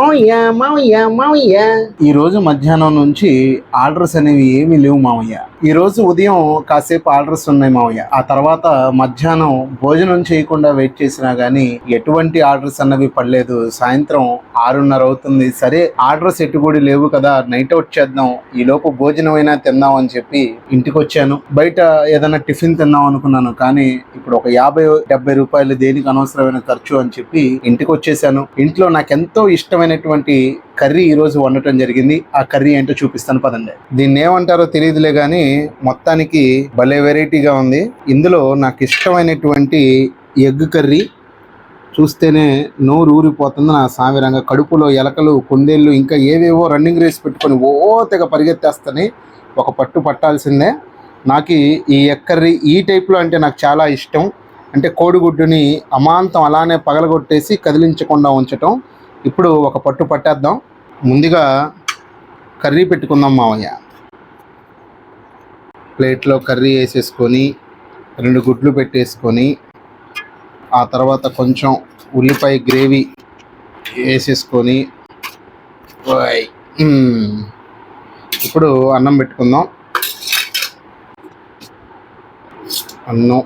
మావయ్య మావయ్య మావయ్య. ఈ రోజు మధ్యాహ్నం నుంచి ఆర్డర్స్ అనేవి ఏమీ లేవు మావయ్య. ఈరోజు ఉదయం కాసేపు ఆర్డర్స్ ఉన్నాయి మావయ్య. ఆ తర్వాత మధ్యాహ్నం భోజనం చేయకుండా వెయిట్ చేసినా గానీ ఎటువంటి ఆర్డర్స్ అన్నవి పడలేదు. సాయంత్రం ఆరున్నర అవుతుంది. సరే ఆర్డర్స్ ఎట్టుబడి లేవు కదా నైట్ అవుట్ చేద్దాం. ఈ లోపు భోజనం అయినా తిందాం అని చెప్పి ఇంటికి వచ్చాను బయట ఏదైనా టిఫిన్ తిందాం అనుకున్నాను కానీ ఇప్పుడు ఒక యాభై డెబ్బై రూపాయలు దేనికి అనవసరమైన ఖర్చు అని చెప్పి ఇంటికి వచ్చేసాను ఇంట్లో నాకు ఎంతో ఇష్టమైనటువంటి కర్రీ ఈరోజు వండటం జరిగింది. ఆ కర్రీ ఏంటో చూపిస్తాను పదండి. దీన్ని ఏమంటారో తెలియదులే కానీ మొత్తానికి భలే వెరైటీగా ఉంది. ఇందులో నాకు ఇష్టమైనటువంటి ఎగ్ కర్రీ చూస్తేనే నోరు ఊరిపోతుంది. నా సామిరంగా కడుపులో ఎలకలు కుందేళ్ళు ఇంకా ఏవేవో రన్నింగ్ రేస్ పెట్టుకొని ఓ తెగ పరిగెత్తేస్తాయి ఒక పట్టు పట్టాల్సిందే. నాకు ఈ ఎగ్ కర్రీ ఈ టైప్లో అంటే నాకు చాలా ఇష్టం. అంటే కోడిగుడ్డుని అమాంతం అలానే పగలగొట్టేసి కదిలించకుండా ఉంచటం. ఇప్పుడు ఒక పట్టు పట్టేద్దాం. ముందుగా కర్రీ పెట్టుకుందాం మావయ్య. ప్లేట్లో కర్రీ వేసేసుకొని రెండు గుడ్లు పెట్టేసుకొని ఆ తర్వాత కొంచెం ఉల్లిపాయ గ్రేవీ వేసేసుకొని ఇప్పుడు అన్నం పెట్టుకుందాం. అన్నం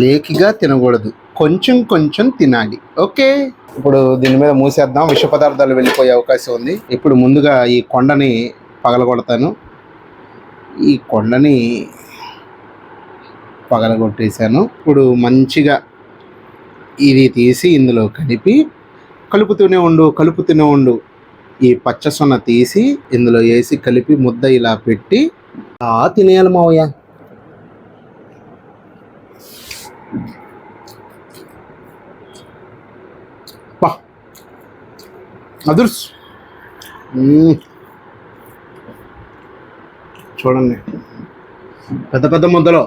లేకిగా తినకూడదు. కొంచెం కొంచెం తినాలి. ఓకే? ఇప్పుడు దీని మీద మూసేద్దాం. విష పదార్థాలు వెళ్ళిపోయే అవకాశం ఉంది. ఇప్పుడు ముందుగా ఈ కొండని పగలగొడతాను. ఈ కొండని పగలగొట్టేశాను. ఇప్పుడు మంచిగా ఇది తీసి ఇందులో కలిపి కలుపుతూనే ఉండు కలుపుతూనే ఉండు. ఈ పచ్చసొన్న తీసి ఇందులో వేసి కలిపి ముద్ద ఇలా పెట్టి. ఆ తినేయాలి మావయ్య. అదుర్స్. చూడండి. పెద్ద పెద్ద ముద్దలో.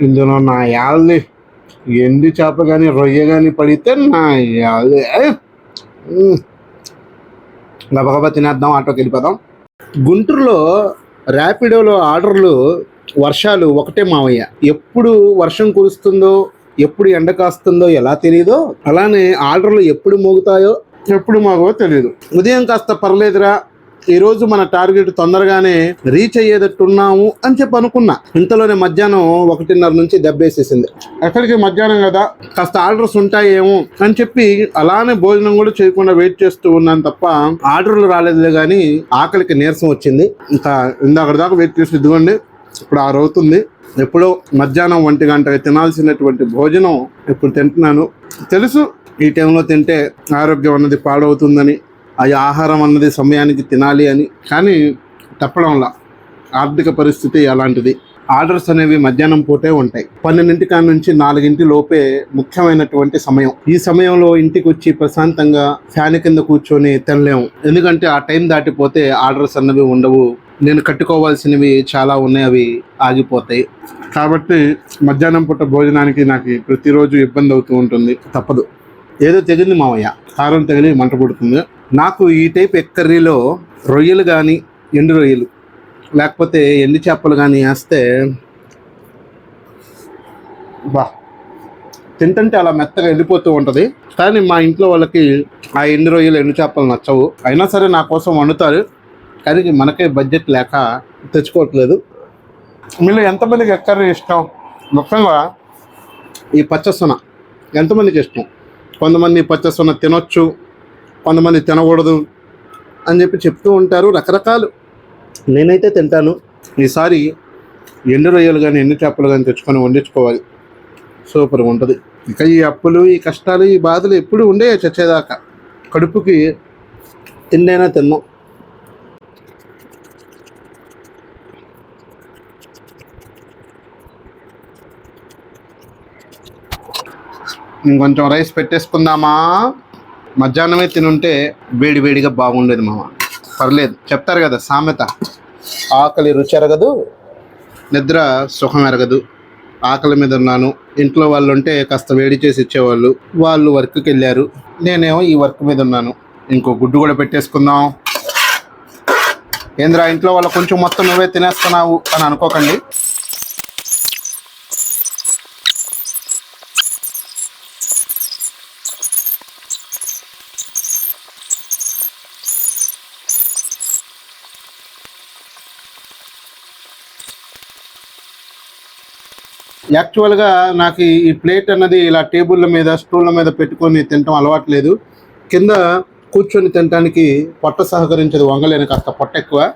ఇందులో నా యాల్ది. ఎండి చేప కానీ రొయ్య కానీ పడితే నా యాల్ది. గబగబా తినేద్దాం ఆటోకి వెళ్ళిపోదాం. గుంటూరులో ర్యాపిడోలో ఆర్డర్లు వర్షాలు ఒకటే మావయ్య. ఎప్పుడు వర్షం కురుస్తుందో ఎప్పుడు ఎండ కాస్తుందో ఎలా తెలియదో అలానే ఆర్డర్లు ఎప్పుడు మోగుతాయో ఎప్పుడు మోగవో తెలియదు ఉదయం కాస్త పర్లేదురా ఈ రోజు మన టార్గెట్ తొందరగానే రీచ్ అయ్యేటట్టున్నాము అని చెప్పి అనుకున్నా. ఇంతలోనే మధ్యాహ్నం ఒకటిన్నర నుంచి దెబ్బేసేసింది. ఎక్కడికి? మధ్యాహ్నం కదా. కాస్త ఆర్డర్స్ ఉంటాయేమో అని చెప్పి అలానే భోజనం కూడా చేయకుండా వెయిట్ చేస్తూ ఉన్నాను తప్ప ఆర్డర్లు రాలేదులే కానీ ఆకలికి నీరసం వచ్చింది. ఇంకా ఇందాక దాకా వెయిట్ చేసి ఇదిగోండి. ఇప్పుడు ఆరు అవుతుంది. ఎప్పుడో మధ్యాహ్నం ఒంటి గంట తినాల్సినటువంటి భోజనం ఇప్పుడు తింటున్నాను. తెలుసు ఈ టైంలో తింటే ఆరోగ్యం అన్నది పాడవుతుందని అది ఆహారం అన్నది సమయానికి తినాలి అని. కానీ తప్పడంలా ఆర్థిక పరిస్థితి అలాంటిది. ఆర్డర్స్ అనేవి మధ్యాహ్నం పూటే ఉంటాయి. పన్నెండింటి కాడ నుంచి నాలుగింటి లోపే ముఖ్యమైనటువంటి సమయం. ఈ సమయంలో ఇంటికి వచ్చి ప్రశాంతంగా ఫ్యాన్ కింద కూర్చొని తినలేము. ఎందుకంటే ఆ టైం దాటిపోతే ఆర్డర్స్ అన్నవి ఉండవు. నేను కట్టుకోవాల్సినవి చాలా ఉన్నాయి అవి ఆగిపోతాయి. కాబట్టి మధ్యాహ్నం పూట భోజనానికి నాకు ప్రతిరోజు ఇబ్బంది అవుతూ ఉంటుంది. తప్పదు. ఏదో తెగింది మావయ్య. కారం తగిలి మంట పుడుతుంది నాకు ఈ టైప్ ఎగ్ కర్రీలో రొయ్యలు కానీ ఎండు రొయ్యలు లేకపోతే ఎండు చేపలు కానీ వేస్తే బా. తింటుంటే అలా మెత్తగా వెళ్ళిపోతూ ఉంటుంది. కానీ మా ఇంట్లో వాళ్ళకి ఆ ఎండు రొయ్యలు ఎండు చేపలు నచ్చవు. అయినా సరే నా కోసం వండుతారు. కానీ మనకే బడ్జెట్ లేక తెచ్చుకోవట్లేదు. మీలో ఎంతమందికి కర్రీ ఇష్టం? ముఖ్యంగా ఈ పచ్చసొన. ఎంతమందికి ఇష్టం? కొంతమంది పచ్చసొన తినొచ్చు కొంతమంది తినకూడదు అని చెప్పి చెప్తూ ఉంటారు రకరకాలు. నేనైతే తింటాను. ఈసారి ఎండు రొయ్యలు కానీ ఎండు చేపలు కానీ తెచ్చుకొని వండించుకోవాలి. సూపర్గా ఉంటుంది. ఇక ఈ అప్పులు ఈ కష్టాలు ఈ బాధలు ఎప్పుడు ఉండే చచ్చేదాకా. కడుపుకి తిండైనా తిన్నాం. ఇంకొంచెం రైస్ పెట్టేసుకుందామా? మధ్యాహ్నమే తినుంటే వేడి వేడిగా బాగుండేది మామ. పర్లేదు చెప్తారు కదా సామెత. ఆకలి రుచి ఎరగదు నిద్ర సుఖం ఎరగదు ఆకలి మీద ఉన్నాను. ఇంట్లో వాళ్ళు ఉంటే కాస్త వేడి చేసి ఇచ్చేవాళ్ళు. వాళ్ళు వర్క్కి వెళ్ళారు. నేనేమో ఈ వర్క్ మీద ఉన్నాను. ఇంకో గుడ్డు కూడా పెట్టేసుకుందాం. ఏంద్రా ఇంట్లో వాళ్ళ కొంచెం మొత్తం నువ్వే తినేస్తున్నావు అని అనుకోకండి. యాక్చువల్గా నాకు ఈ- ప్లేట్ అన్నది ఇలా టేబుల్ల మీద స్టూళ్ళ మీద పెట్టుకొని తినటం అలవాట్లేదు. కింద కూర్చొని తినటానికి పొట్ట సహకరించదు వంగలేని కాస్త పొట్ట ఎక్కువ.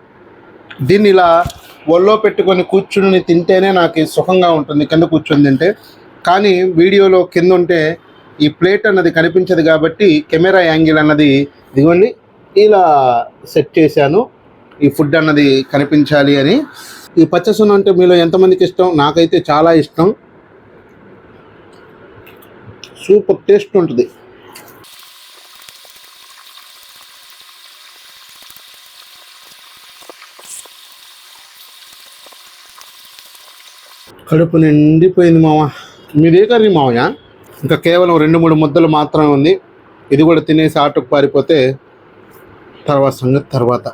దీన్ని ఇలా ఒళ్ళో పెట్టుకొని కూర్చుని తింటేనే నాకు సుఖంగా ఉంటుంది కింద కూర్చొని తింటే. కానీ వీడియోలో కింద ఉంటే ఈ ప్లేట్ అన్నది కనిపించదు కాబట్టి కెమెరా యాంగిల్ అన్నది దిగండి ఇలా సెట్ చేశాను. ఈ ఫుడ్ అన్నది కనిపించాలి అని. ఈ పచ్చసొన అంటే మీలో ఎంతమందికి ఇష్టం? నాకైతే చాలా ఇష్టం. సూపర్ టేస్ట్ ఉంటుంది. కడుపు నిండిపోయింది మామ. మీదే కర్రీ మామయ్య ఇంకా కేవలం రెండు మూడు ముద్దలు మాత్రమే ఉంది. ఇది కూడా తినేసి ఆటకు పారిపోతే తర్వాత సంగతి తర్వాత.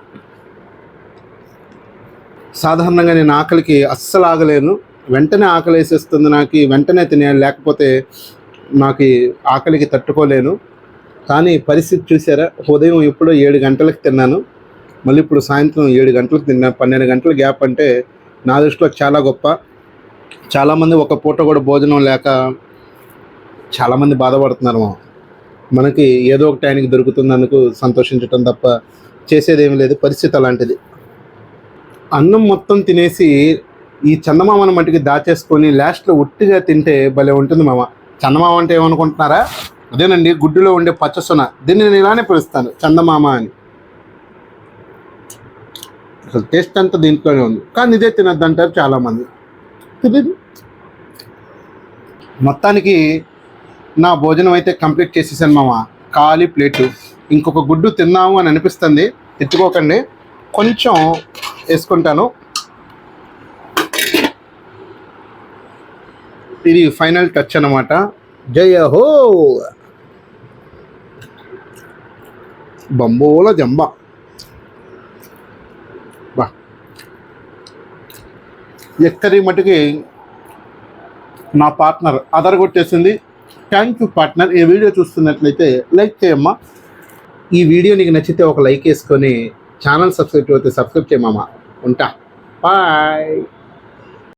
సాధారణంగా నేను ఆకలికి అస్సలు ఆగలేను. వెంటనే ఆకలి వేసేస్తుంది నాకు వెంటనే తినేయాలి. లేకపోతే నాకు ఆకలికి తట్టుకోలేను. కానీ పరిస్థితి చూసారా? ఉదయం ఎప్పుడో ఏడు గంటలకు తిన్నాను. మళ్ళీ ఇప్పుడు సాయంత్రం ఏడు గంటలకు తిన్నాను పన్నెండు గంటల గ్యాప్ అంటే నా దృష్టిలో చాలా గొప్ప. చాలామంది ఒక పూట కూడా భోజనం లేక చాలామంది బాధపడుతున్నారు మనకి ఏదో ఒక టైంకి దొరుకుతున్నందుకు సంతోషించటం తప్ప చేసేదేమీ లేదు. పరిస్థితి అలాంటిది. అన్నం మొత్తం తినేసి ఈ చందమామను మట్టికి దాచేసుకొని లాస్ట్లో ఉట్టిగా తింటే భలే ఉంటుంది మామ. చందమామ అంటే ఏమనుకుంటున్నారా? అదేనండి గుడ్డులో ఉండే పచ్చసొన. దీన్ని నేను ఇలానే పిలుస్తాను చందమామ అని. అసలు టేస్ట్ అంతా దీంట్లోనే ఉంది. కానీ ఇదే తినద్దు అంటారు చాలామంది. తెలియదు మొత్తానికి నా భోజనం అయితే కంప్లీట్ చేసేసాను మామ. ఖాళీ ప్లేటు. ఇంకొక గుడ్డు తిన్నాము అని అనిపిస్తుంది. ఎత్తుకోకండి. కొంచెం వేసుకుంటాను. ఇది ఫైనల్ టచ్ అనమాట జయ హో! బంబోల జంబ. బా. ఎక్కడి మటుకి నా పార్ట్నర్ అదరగొట్టేసింది థ్యాంక్ యూ పార్ట్నర్ ఈ వీడియో చూస్తున్నట్లయితే లైక్ చేయమ్మా. ఈ వీడియో నీకు నచ్చితే ఒక లైక్ వేసుకొని ఛానల్ సబ్స్క్రైబ్ అయితే సబ్స్క్రైబ్ చేయమమ్మా ఉంటా. బాయ్.